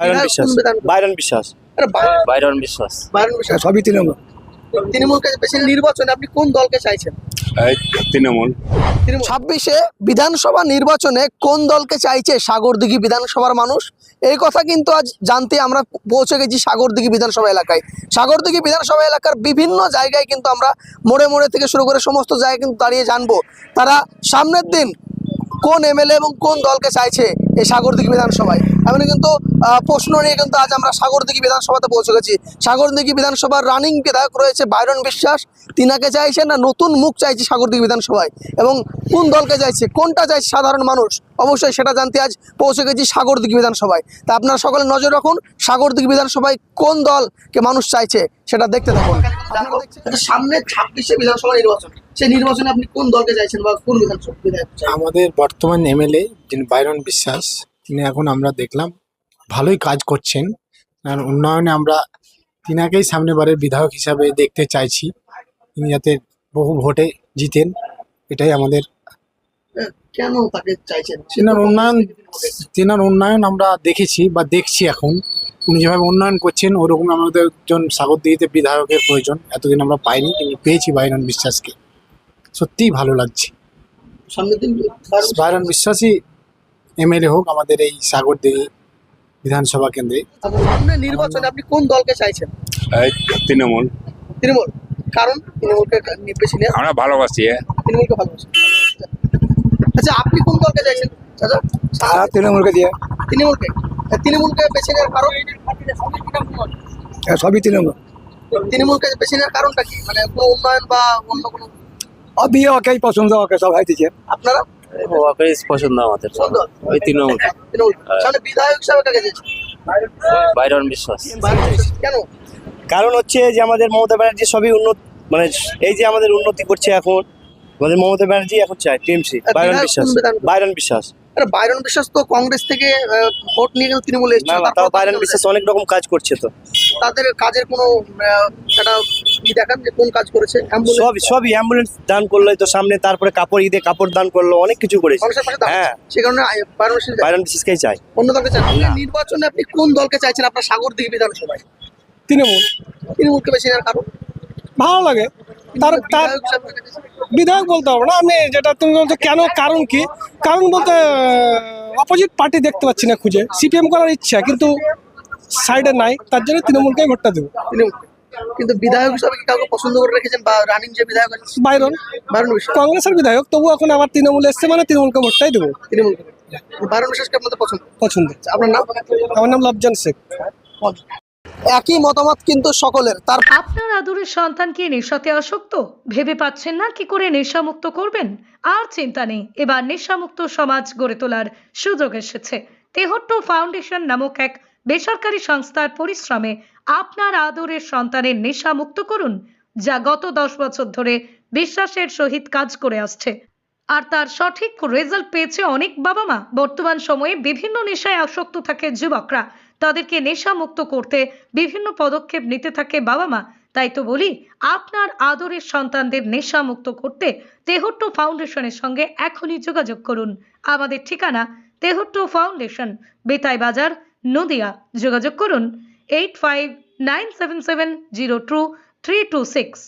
Byron Biswas. Bayron Biswas. Byron- Byron Biswas. Bayron বিশ্বাস সবই তৃণমূল। তৃণমূলকে বেশি নির্বাচনে আপনি কোন দলকে চাইছেন? তৃণমূল। ছাব্বিশে বিধানসভা নির্বাচনে কোন দলকে চাইছে সাগরদিঘি বিধানসভার মানুষ? এই কথা কিন্তু আজ জানতে আমরা পৌঁছে গেছি সাগরদিঘি বিধানসভা এলাকায়। সাগরদিঘি বিধানসভা এলাকার বিভিন্ন জায়গায় কিন্তু আমরা মোড়ে মোড়ে থেকে শুরু করে সমস্ত জায়গায় কিন্তু দাঁড়িয়ে জানব। তারা সামনের দিন কোন এমএলএ এবং কোন দলকে চাইছে এই সাগরদিঘি বিধানসভায়? এমন কিন্তু প্রশ্ন নিয়ে কিন্তু আজ আমরা সাগরদিঘি বিধানসভাতে পৌঁছে গেছি। সাগরদিঘি বিধানসভার রানিং বিধায়ক রয়েছে বাইরন বিশ্বাস। তিনাকে চাইছে না, নতুন মুখ চাইছে সাগরদিঘি বিধানসভায়? এবং কোন দলকে চাইছে, কোনটা চাইছে সাধারণ মানুষ? অবশ্যই সেটা জানতে আজ পৌঁছে গেছি সাগরদিঘি বিধানসভায়। তা আপনারা সকলে নজর রাখুন, সাগরদিঘি বিধানসভায় কোন দলকে মানুষ চাইছে, সেটা দেখতে থাকুন। সামনে ছাব্বিশে বিধানসভা নির্বাচন। সেই নির্বাচনে আপনি কোন দলকে চাইছেন বা কোন বিধানসভা বিধায়ক আমাদের বর্তমান এমএলএ যিনি বাইরন বিশ্বাস তিনি এখন আমরা দেখলাম ভালোই কাজ করছেন। আর উন্নয়নে আমরা তিনাকেই সামনেবারের বিধায়ক হিসাবে দেখতে চাইছি। তিনি যাতে বহু ভোটে জিতেন এটাই আমাদের কেন তাকে চাইছেন? তেনার উন্নয়ন তেনার উন্নয়ন আমরা দেখেছি বা দেখছি এখন। উনি যেভাবে উন্নয়ন করছেন ওরকম আমাদের একজন সাগরদিঘিতে বিধায়কের প্রয়োজন। এতদিন আমরা পাইনি কিন্তু পেয়েছি বাইরন বিশ্বাসকে। সত্যিই ভালো লাগছে। সামনের দিন বাইরন বিশ্বাসই এমএলএ হোক আমাদের এই সাগরদিঘি বিধানসভা কেন্দ্রে। সামনে নির্বাচনে আপনি কোন দলকে চাইছেন? তৃণমূল। তৃণমূল। কারণ? তৃণমূলকে বেশি নেন আমরা ভালোবাসি হ্যাঁ। তৃণমূলকে ভালোবাসি। আচ্ছা আপনি কোন দলকে চাইছেন? চাচা? তৃণমূলকে দিয়ে। তৃণমূলকে। তৃণমূলকে বেছে নেওয়ার কারণ? সবই তৃণমূল। তৃণমূলকে বেছে নেওয়ার কারণটা কি? মানে কোনো উন্নয়ন বা অন্য কোনো অবি ওকেই পছন্দ ওকে সবাই দিচ্ছে। আপনারা? ওকে পছন্দ আমাদের। ওই তৃণমূল। তৃণমূল। সামনে বিধায়ক হিসাবে কাকে বাইরন বিশ্বাস। কেন? কারণ হচ্ছে যে আমাদের মমতা ব্যানার্জি সবই উন্নত মানে এই যে আমাদের উন্নতি করছে এখন আমাদের মমতা ব্যানার্জি এখন চায় টিএমসি বাইরন বিশ্বাস। বাইরন বিশ্বাস। আরে বাইরন বিশ্বাস তো কংগ্রেস থেকে আহ, ভোট নিয়ে কিন্তু তৃণমূলে তাও বাইরন বিশ্বাস অনেক রকম কাজ করছে তো। তাদের কাজের কোনো আহ, একটা ই দেখান যে কোন কাজ করেছে? অ্যাম্বুলেন্স সবই সবই অ্যাম্বুলেন্স দান করল তো সামনে তারপরে কাপড় ঈদে কাপড় দান করল অনেক কিছু করেছে। হ্যাঁ। সে কারণে চাই অন্য দলকে আপনি নির্বাচনে আপনি কোন দলকে চাইছেন? আপনার সাগর দিঘি বিধানসভায়। তৃণমূল। তৃণমূলকে নেওয়ার কারণ? ভালো লাগে। তার তার বিধায়ক বলতে পারব না। আমি যেটা তুমি বলছো কেন কারণ কি? কারণ বলতে অপোজিট পার্টি দেখতে পাচ্ছি না খুঁজে। সিপিএম করার ইচ্ছা কিন্তু সাইডে নাই। তার জন্য তৃণমূলকেই ভোটটা দেবো। তৃণমূল কিন্তু বিধায়ক হিসাবে কি কাউকে পছন্দ করে রেখেছেন? বা রানিং যে বিধায়ক বাইরন। বারণ বিশ্বাস? কংগ্রেসের বিধায়ক তবু এখন আবার তৃণমূল এসছে মানে তৃণমূলকে ভোটটাই দেবো। তৃণমূল। বারণ বিশ্বাসকে আপনাদের পছন্দ? পছন্দ। আপনার নাম? আমার নাম লবজান শেখ। একই মতামত কিন্তু সকলের। তার আপনার আদরের সন্তান কি নেশাতে আসক্ত? ভেবে পাচ্ছেন না কি করে নেশামুক্ত করবেন? আর চিন্তা নেই এবার নেশামুক্ত সমাজ গড়ে তোলার সুযোগ এসেছে। তেহট্ট ফাউন্ডেশন নামক এক বেসরকারি সংস্থার পরিশ্রমে আপনার আদরের সন্তানের নেশা মুক্ত করুন, যা গত দশ বছর ধরে বিশ্বাসের সহিত কাজ করে আসছে। আর তার সঠিক রেজাল্ট পেয়েছে অনেক বাবা মা বর্তমান সময়ে বিভিন্ন নেশায় আসক্ত থাকে যুবকরা। তাদেরকে নেশা মুক্ত করতে বিভিন্ন পদক্ষেপ নিতে থাকে বাবা মা তাই তো বলি, আপনার আদরের সন্তানদের নেশা মুক্ত করতে তেহট্ট ফাউন্ডেশনের সঙ্গে এখনই যোগাযোগ করুন। আমাদের ঠিকানা তেহট্ট ফাউন্ডেশন, বেতাই বাজার নদিয়া যোগাযোগ করুন eight five nine seven seven zero two three two six